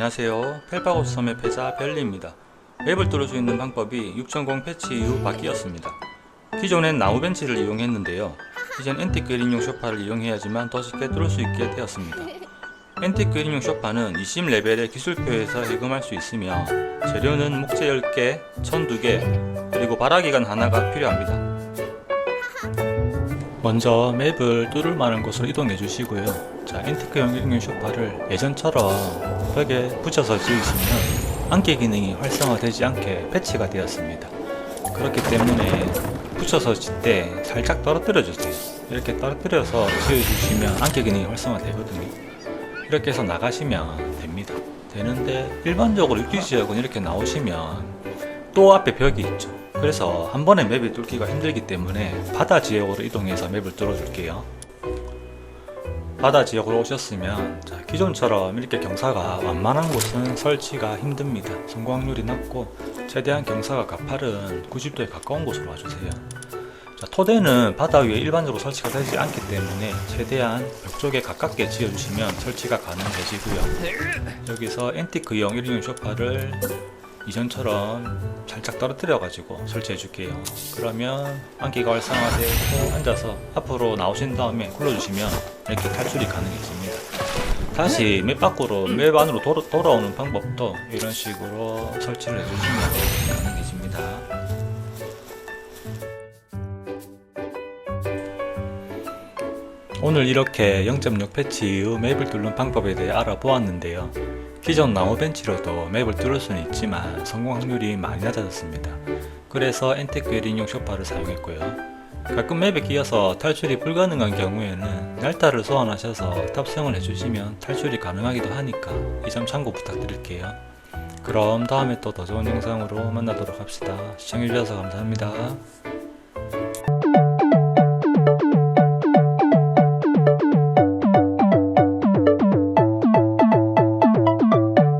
안녕하세요. 펠파고 섬의 패자 벨리입니다. 맵을 뚫을 수 있는 방법이 6.0 패치 이후 바뀌었습니다. 기존엔 나무 벤치를 이용했는데요. 이젠 앤티크 1인용 쇼파를 이용해야지만 더 쉽게 뚫을 수 있게 되었습니다. 앤티크 1인용 쇼파는 20 레벨의 기술표에서 해금할 수 있으며 재료는 목재 10개, 천 2개, 그리고 발화기관 하나가 필요합니다. 먼저 맵을 뚫을 만한 곳으로 이동해 주시고요. 자, 앤티크형 1인용 쇼파를 예전처럼 벽에 붙여서 지으시면 안개 기능이 활성화되지 않게 패치가 되었습니다. 그렇기 때문에 붙여서 질 때 살짝 떨어뜨려 주세요. 이렇게 떨어뜨려서 지어주시면 안개 기능이 활성화 되거든요. 이렇게 해서 나가시면 됩니다. 되는데 일반적으로 육지 지역은 이렇게 나오시면 또 앞에 벽이 있죠. 그래서 한 번에 맵이 뚫기가 힘들기 때문에 바다 지역으로 이동해서 맵을 뚫어줄게요. 바다 지역으로 오셨으면 자, 기존처럼 이렇게 경사가 완만한 곳은 설치가 힘듭니다. 성공률이 낮고 최대한 경사가 가파른 90도에 가까운 곳으로 와주세요. 자, 토대는 바다 위에 일반적으로 설치가 되지 않기 때문에 최대한 벽 쪽에 가깝게 지어주시면 설치가 가능해지고요. 여기서 앤티크형 1인용 소파를 이전처럼 살짝 떨어뜨려 가지고 설치해 줄게요. 그러면 안기가 활성화되고 앉아서 앞으로 나오신 다음에 굴러주시면 이렇게 탈출이 가능해집니다. 다시 맵 밖으로 맵 안으로 돌아, 돌아오는 방법도 이런 식으로 설치를 해주시면 가능해집니다. 오늘 이렇게 0.6 패치 이후 맵을 뚫는 방법에 대해 알아보았는데요. 기존 나무 벤치로도 맵을 뚫을 수는 있지만 성공 확률이 많이 낮아졌습니다. 그래서 엔테크 1인용 쇼파를 사용했고요. 가끔 맵에 끼어서 탈출이 불가능한 경우에는 날타를 소환하셔서 탑승을 해주시면 탈출이 가능하기도 하니까 이 점 참고 부탁드릴게요. 그럼 다음에 또 더 좋은 영상으로 만나도록 합시다. 시청해주셔서 감사합니다.